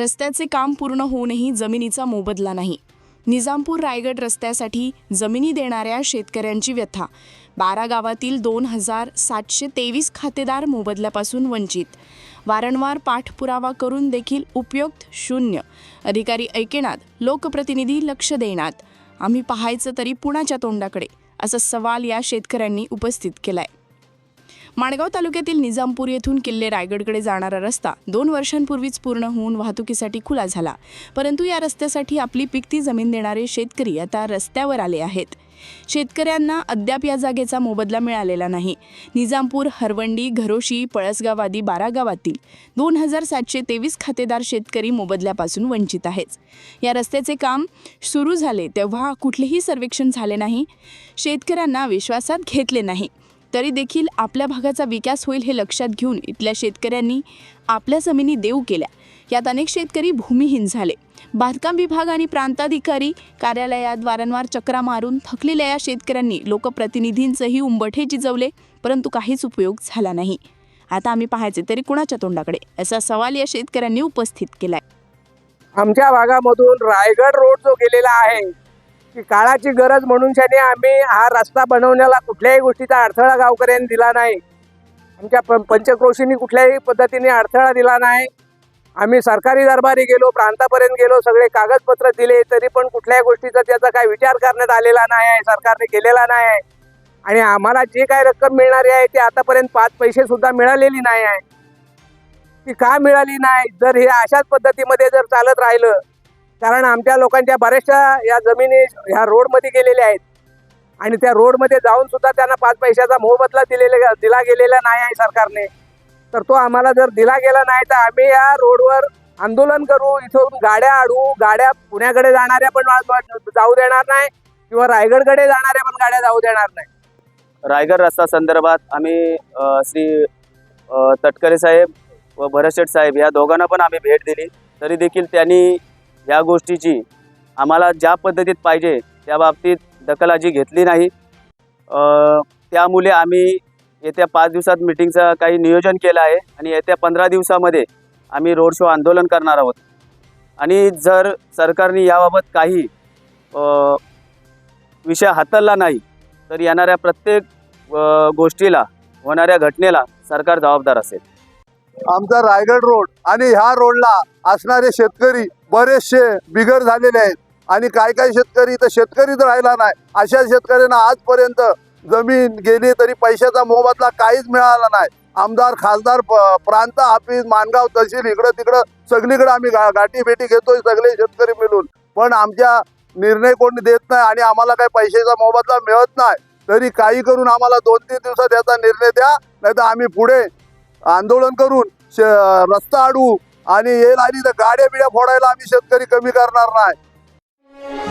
रस्त्याचे काम पूर्ण होऊनही जमिनीचा मोबदला नाही. निजामपूर रायगड रस्त्यासाठी जमिनी देणाऱ्या शेतकऱ्यांची व्यथा. बारा गावातील दोन हजार सातशे तेवीस खातेदार मोबदल्यापासून वंचित. वारंवार पाठपुरावा करून देखील उपयुक्त शून्य. अधिकारी ऐकेनात लोकप्रतिनिधी लक्ष देणार. आम्ही पाहायचं तरी पुण्याच्या तोंडाकडे असा सवाल या शेतकऱ्यांनी उपस्थित केलाय. माणगाव तालुक्यातील निजामपूर येथून किल्ले रायगडकडे जाणारा रस्ता दोन वर्षांपूर्वीच पूर्ण होऊन वाहतुकीसाठी खुला झाला. परंतु या रस्त्यासाठी आपली पिकती जमीन देणारे शेतकरी आता रस्त्यावर आले आहेत. शेतकऱ्यांना अद्याप या जागेचा मोबदला मिळालेला नाही. निजामपूर हरवंडी घरोशी पळसगाव आदी बारा गावातील दोन हजार सातशे तेवीस खातेदार शेतकरी मोबदल्यापासून वंचित आहेत. या रस्त्याचे काम सुरू झाले तेव्हा कुठलेही सर्वेक्षण झाले नाही. शेतकऱ्यांना विश्वासात घेतले नाही. तरी देखील आपल्या भागाचा विकास होईल हे लक्षात घेऊन इथल्या शेतकऱ्यांनी आपल्या जमिनी देऊ केल्या. यात अनेक शेतकरी भूमिहीन झाले. बांधकाम विभाग आणि प्रांताधिकारी कार्यालयात वारंवार चक्रा मारून थकलेल्या या शेतकऱ्यांनी लोकप्रतिनिधींचंही उंबठे जिजवले परंतु काहीच उपयोग झाला नाही. आता आम्ही पाहायचे तरी कुणाच्या तोंडाकडे? असा सवाल या शेतकऱ्यांनी उपस्थित केलाय. आमच्या भागामधून रायगड रोड जो गेलेला आहे काळाची गरज म्हणून शाने आम्ही हा रस्ता बनवण्याला कुठल्याही गोष्टीचा अडथळा गावकऱ्यांनी दिला नाही. आमच्या प पंचक्रोशींनी कुठल्याही पद्धतीने अडथळा दिला नाही. आम्ही सरकारी दरबारी गेलो प्रांतापर्यंत गेलो सगळे कागदपत्र दिले तरी पण कुठल्याही गोष्टीचा त्याचा काही विचार करण्यात आलेला नाही आहे सरकारने केलेला नाही आहे. आणि आम्हाला जे काही रक्कम मिळणारी आहे ती आतापर्यंत पाच पैसे सुद्धा मिळालेली नाही आहे. ती का मिळाली नाही? जर हे अशाच पद्धतीमध्ये जर चालत राहिलं कारण आमच्या लोकांच्या बऱ्याचशा या जमिनी ह्या रोडमध्ये गेलेल्या आहेत. आणि त्या रोडमध्ये जाऊन सुद्धा त्यांना पाच पैशाचा मोबदला दिलेला दिला गेलेला नाही आहे सरकारने. तर तो आम्हाला जर दिला गेला नाही तर आम्ही या रोडवर आंदोलन करू. इथून गाड्या आडू गाड्या पुण्याकडे जाणाऱ्या पण जाऊ देणार नाही किंवा रायगडकडे जाणाऱ्या पण गाड्या जाऊ देणार नाही. रायगड रस्ता संदर्भात आम्ही श्री तटकरे साहेब व भरतशेठ साहेब या दोघांना पण आम्ही भेट दिली. तरी देखील त्यांनी या गोष्टीची आम्हाला ज्या पद्धतीत पाहिजे त्या बाबतीत दखलाजी घेतली नाही. त्यामुळे आम्ही येत्या पाच दिवसात मिटिंगचं काही नियोजन केलं आहे आणि येत्या पंधरा दिवसामध्ये आम्ही रोड शो आंदोलन करणार आहोत. आणि जर सरकारने याबाबत काही विषय हाताळला नाही तर येणाऱ्या प्रत्येक गोष्टीला होणाऱ्या घटनेला सरकार जबाबदार असेल. आमचा रायगड रोड आणि ह्या रोडला असणारे शेतकरी बरेचसे बिगर झालेले आहेत. आणि काही काही शेतकरी तर शेतकरीच राहिला नाही. अशा शेतकऱ्यांना आजपर्यंत जमीन गेली तरी पैशाचा मोबदला काहीच मिळाला नाही. आमदार खासदार प- प्रांत ऑफिस मानगाव तहसील इकडं तिकडं सगळीकडे आम्ही गा गाठी भेटी घेतोय सगळे शेतकरी मिळून. पण आमच्या निर्णय कोणी देत नाही आणि आम्हाला काही पैशाचा मोबदला मिळत नाही तरी काही करून आम्हाला दोन तीन दिवसात याचा निर्णय द्या नाही तर आम्ही पुढे आंदोलन करून रस्ता अडवू. आणि येईल आणि गाड्या बिड्या फोडायला आम्ही शेतकरी कमी करणार नाही.